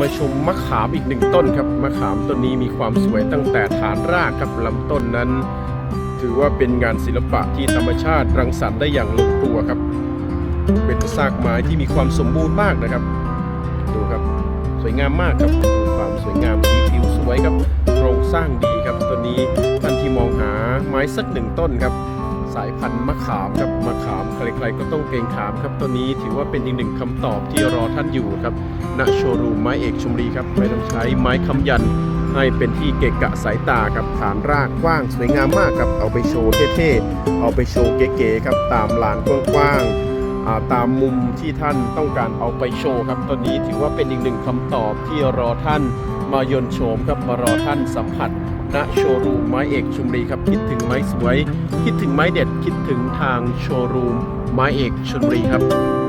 มาชมมะขามอีกหนึ่งต้นครับมะขามต้นนี้มีความสวยตั้งแต่ฐานรากครับลำต้นนั้น ถือว่าเป็นงานศิลปะที่ธรรมชาติรังสรรค์ได้อย่างลงตัวครับ เป็นซากไม้ที่มีความสมบูรณ์มากนะครับ ดูครับสวยงามมากครับความสวยงามสีผิวสวยครับโครงสร้างดีครับตัวนี้ท่านที่มองหาไม้สักหนึ่งต้นครับ สายพันธุ์มะขามครับมะขามใครๆก็ต้องเกรงขามครับตัวนี้ถือว่าเป็นอีกหนึ่งคำตอบที่รอท่านอยู่ครับณโชว์รูมไม้เอกชุมรีครับไม่ต้องใช้ไม้ค้ำยันให้เป็นที่เกะกะสายตาครับฐานรากกว้างสวยงามมากครับเอาไปโชว์เท่ๆเอาไปโชว์เก๋ๆครับตามลานกว้างๆ ตามมุมที่ท่านต้องการเอาไปโชว์ครับ ตอนนี้ถือว่าเป็นอีกหนึ่งคำตอบที่รอท่านมายนโฉมครับมารอท่านสัมผัสณโชว์รูมไม้เอกชุมรีครับ คิดถึงไม้สวย คิดถึงไม้เด็ดคิดถึงทางโชว์รูมไม้เอกชุมรีครับ